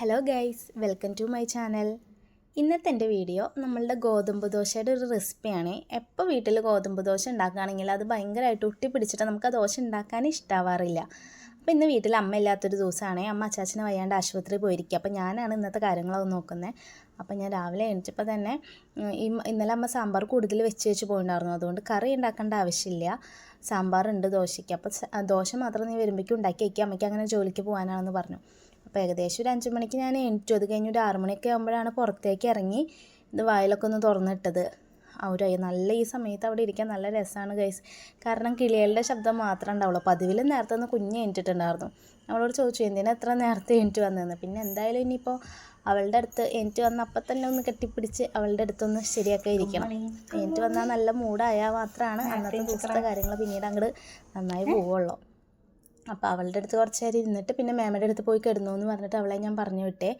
Hello guys welcome to my channel ഇന്നത്തെ എന്റെ video നമ്മളുടെ ഗോതമ്പ് ദോശയുടെ ഒരു റെസിപ്പിയാണ് എപ്പോൾ വീട്ടിൽ ഗോതമ്പ് ദോശ ഉണ്ടാക്കുകയാണെങ്കിൽ അത് ഭയങ്കരമായിട്ട് ഒട്ടി പിടിച്ചിട്ട് നമുക്ക് ആ ദോശ ഉണ്ടാക്കാൻ ഇഷ്ടാവാറില്ല. അപ്പോൾ ഇന്ന് വീട്ടിൽ അമ്മ ഇല്ലാത്തൊരു ദിവസമാണ്. അമ്മ അച്ചാച്ചനെ വയ്യാണ്ട് ആശുപത്രി പോയിരിക്കുക. അപ്പോൾ ഞാനാണ് ഇന്നത്തെ കാര്യങ്ങളൊക്കെ നോക്കുന്നത്. അപ്പോൾ ഞാൻ രാവിലെ എണീച്ചപ്പോൾ തന്നെ ഇന്നലെ അമ്മ സാമ്പാർ കൂടുതൽ വെച്ച് വെച്ച് പോയിട്ടുണ്ടായിരുന്നു. അതുകൊണ്ട് കറി ഉണ്ടാക്കേണ്ട ആവശ്യമില്ല. സാമ്പാറുണ്ട് ദോശയ്ക്ക്. അപ്പോൾ ദോശ മാത്രം നീ വരുമ്പോഴേക്കും ഉണ്ടാക്കി വയ്ക്കുക. അമ്മയ്ക്ക് അങ്ങനെ ജോലിക്ക് പോകാനാണെന്ന് പറഞ്ഞു. അപ്പോൾ ഏകദേശം ഒരു അഞ്ച് മണിക്ക് ഞാൻ എണീറ്റു. അത് കഴിഞ്ഞ് ഒരു ആറുമണിയൊക്കെ ആകുമ്പോഴാണ് പുറത്തേക്ക് ഇറങ്ങി ഇത് വായിലൊക്കെ ഒന്ന് തുറന്നിട്ടത്. ഒരു നല്ല ഈ സമയത്ത് അവിടെ ഇരിക്കാൻ നല്ല രസമാണ് ഗൈസ് കാരണം കിളികളുടെ ശബ്ദം മാത്രമേ ഉണ്ടാവുള്ളൂ. പതിവിലും നേരത്തെ ഒന്ന് കുഞ്ഞ് എണീറ്റിട്ടുണ്ടായിരുന്നു. അവളോട് ചോദിച്ചു എന്തിനാ എത്ര നേരത്തെ എണീറ്റ് വന്നതെന്ന്? പിന്നെ എന്തായാലും ഇനിയിപ്പോൾ അവളുടെ അടുത്ത് എണീറ്റ് വന്ന അപ്പം തന്നെ ഒന്ന് കെട്ടിപ്പിടിച്ച് അവളുടെ അടുത്തൊന്ന് ശരിയാക്കി ഇരിക്കണം. എണീറ്റ് വന്നാൽ നല്ല മൂടായാൽ മാത്രമാണ് അന്നത്തെ ദിവസത്തെ കാര്യങ്ങൾ പിന്നീട് അങ്ങോട്ട് നന്നായി പോവുള്ളൂ. അപ്പോൾ അവളുടെ അടുത്ത് കുറച്ച് നേരം ഇരുന്നിട്ട് പിന്നെ മാമയുടെ അടുത്ത് പോയി കിടന്നു എന്ന് പറഞ്ഞിട്ട് അവളെ ഞാൻ പറഞ്ഞു വിട്ടേ.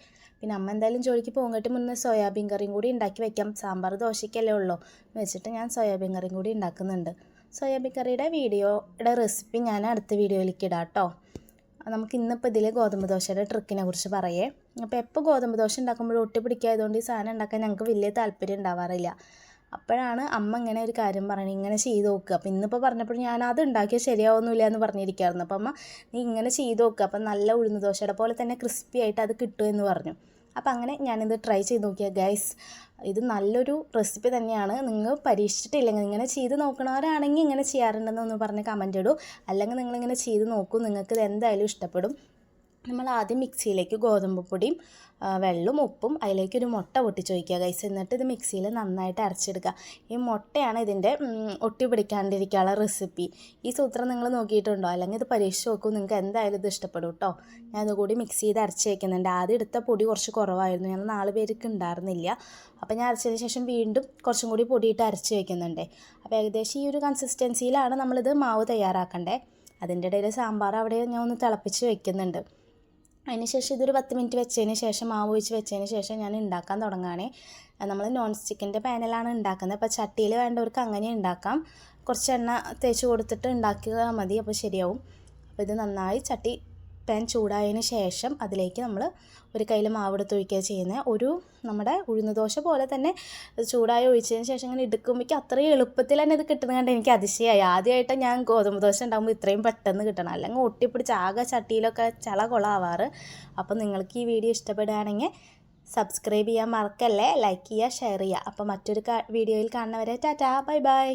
പിന്നെ അമ്മ എന്തായാലും ജോലിക്ക് പോകട്ട് മുന്നേ സോയാബീൻ കറിയും കൂടി ഉണ്ടാക്കി വെക്കാം. സാമ്പാർ ദോശയ്ക്കല്ലേ ഉള്ളൂ എന്ന് വെച്ചിട്ട് ഞാൻ സോയാബീൻ കറിയും കൂടി ഉണ്ടാക്കുന്നുണ്ട്. സോയാബീൻ കറിയുടെ വീഡിയോയുടെ റെസിപ്പി ഞാൻ അടുത്ത വീഡിയോയിലേക്ക് ഇടാം കേട്ടോ. നമുക്ക് ഇന്നിപ്പോൾ ഇതിലെ ഗോതമ്പ് ദോശയുടെ ട്രിക്കിനെ കുറിച്ച് പറയേ. അപ്പോൾ എപ്പോൾ ഗോതമ്പ് ദോശ ഉണ്ടാക്കുമ്പോഴും ഒട്ടി പിടിക്കായതുകൊണ്ട് ഈ സാധനം ഉണ്ടാക്കാൻ ഞങ്ങൾക്ക് വലിയ താല്പര്യം ഉണ്ടാവാറില്ല. അപ്പോഴാണ് അമ്മ ഇങ്ങനെ ഒരു കാര്യം പറയണത് ഇങ്ങനെ ചെയ്ത് നോക്കുക. അപ്പോൾ ഇന്നിപ്പോൾ പറഞ്ഞപ്പോൾ ഞാൻ അത് ഉണ്ടാക്കിയാൽ ശരിയാവുന്നില്ല എന്ന് പറഞ്ഞിരിക്കുകയായിരുന്നു അപ്പം അമ്മ നീ ഇങ്ങനെ ചെയ്ത് നോക്കുക അപ്പം നല്ല ഉഴുന്ന് ദോശയുടെ പോലെ തന്നെ ക്രിസ്പി ആയിട്ട് അത് കിട്ടുമെന്ന് പറഞ്ഞു. അപ്പോൾ അങ്ങനെ ഞാനിത് ട്രൈ ചെയ്ത് നോക്കിയാൽ ഗൈസ് ഇത് നല്ലൊരു റെസിപ്പി തന്നെയാണ്. നിങ്ങൾ പരീക്ഷിച്ചിട്ടില്ലെങ്കിൽ ഇങ്ങനെ ചെയ്ത് നോക്കണവരാണെങ്കിൽ ഇങ്ങനെ ചെയ്യാറുണ്ടെന്നൊന്ന് പറഞ്ഞ് കമന്റ് ഇടൂ. അല്ലെങ്കിൽ നിങ്ങളിങ്ങനെ ചെയ്ത് നോക്കൂ. നിങ്ങൾക്ക് ഇത് എന്തായാലും ഇഷ്ടപ്പെടും. നമ്മൾ ആദ്യം മിക്സിയിലേക്ക് ഗോതമ്പ് പൊടിയും വെള്ളം വെള്ളവും ഉപ്പും അതിലേക്ക് ഒരു മുട്ട പൊട്ടിച്ച് വയ്ക്കുക കൈസ് എന്നിട്ട് ഇത് മിക്സിയിൽ നന്നായിട്ട് അരച്ചെടുക്കുക. ഈ മുട്ടയാണ് ഇതിന്റെ ഒട്ടി പിടിക്കാണ്ടിരിക്കാനുള്ള റെസിപ്പി ഈ സൂത്രം നിങ്ങൾ നോക്കിയിട്ടുണ്ടോ? അല്ലെങ്കിൽ ഇത് പരീക്ഷിച്ച് നോക്കൂ. നിങ്ങൾക്ക് എന്തായാലും ഇത് ഇഷ്ടപ്പെടും കേട്ടോ ഞാൻ ഇതുകൂടി മിക്സ് ചെയ്ത് അരച്ച് വയ്ക്കുന്നുണ്ട് ആദ്യം എടുത്ത പൊടി കുറച്ച് കുറവായിരുന്നു. ഞാൻ നാല് പേർക്ക് ഉണ്ടായിരുന്നില്ല. അപ്പോൾ ഞാൻ അരച്ചതിന് ശേഷം വീണ്ടും കുറച്ചും കൂടി പൊടിയിട്ട് അരച്ച് വയ്ക്കുന്നുണ്ട് അപ്പോൾ ഏകദേശം ഈ ഒരു കൺസിസ്റ്റൻസിയിലാണ് നമ്മളിത് മാവ് തയ്യാറാക്കേണ്ടത് അതിന്റെ ഇടയിൽ സാമ്പാർ അവിടെ ഞാൻ ഒന്ന് തിളപ്പിച്ച് വെക്കുന്നുണ്ട്. അതിന് ശേഷം ഇതൊരു പത്ത് മിനിറ്റ് വെച്ചതിന് ശേഷം മാവ് ഒഴിച്ച് വെച്ചതിന് ശേഷം ഞാൻ ഉണ്ടാക്കാൻ തുടങ്ങുകയാണ്. നമ്മൾ നോൺ സ്റ്റിക്കിന്റെ പാനലാണ് ഉണ്ടാക്കുന്നത്. അപ്പോൾ ചട്ടിയിൽ വേണ്ടവർക്ക് അങ്ങനെ ഉണ്ടാക്കാം. കുറച്ച് എണ്ണ തേച്ച് കൊടുത്തിട്ട് ഉണ്ടാക്കുക മതി അപ്പോൾ ശരിയാവും. അപ്പോൾ ഇത് നന്നായി ചട്ടി പാൻ ചൂടായതിന് ശേഷം അതിലേക്ക് നമ്മൾ ഒരു കയ്യിൽ മാവെടുത്ത് ഒഴിക്കുക ചെയ്യുന്നത് ഒരു നമ്മുടെ ഉഴുന്ന് ദോശ പോലെ തന്നെ ചൂടായി ഒഴിച്ചതിന് ശേഷം ഇങ്ങനെ എടുക്കുമ്പോഴേക്കും അത്രയും എളുപ്പത്തിൽ തന്നെ ഇത് കിട്ടുന്നത് കണ്ട് എനിക്ക് അതിശയമായി ആദ്യമായിട്ട് ഞാൻ ഗോതമ്പ് ദോശ ഉണ്ടാകുമ്പോൾ ഇത്രയും പെട്ടെന്ന് കിട്ടണം. അല്ലെങ്കിൽ ഒട്ടിപ്പിടിച്ച് ആകെ ചട്ടിയിലൊക്കെ ചള കൊളാവാറ്. അപ്പോൾ നിങ്ങൾക്ക് ഈ വീഡിയോ ഇഷ്ടപ്പെടുകയാണെങ്കിൽ സബ്സ്ക്രൈബ് ചെയ്യാൻ മറക്കല്ലേ? ലൈക്ക് ചെയ്യുക ഷെയർ ചെയ്യുക. അപ്പോൾ മറ്റൊരു വീഡിയോയിൽ കാണുന്നവരെ ടാറ്റാ. Bye bye.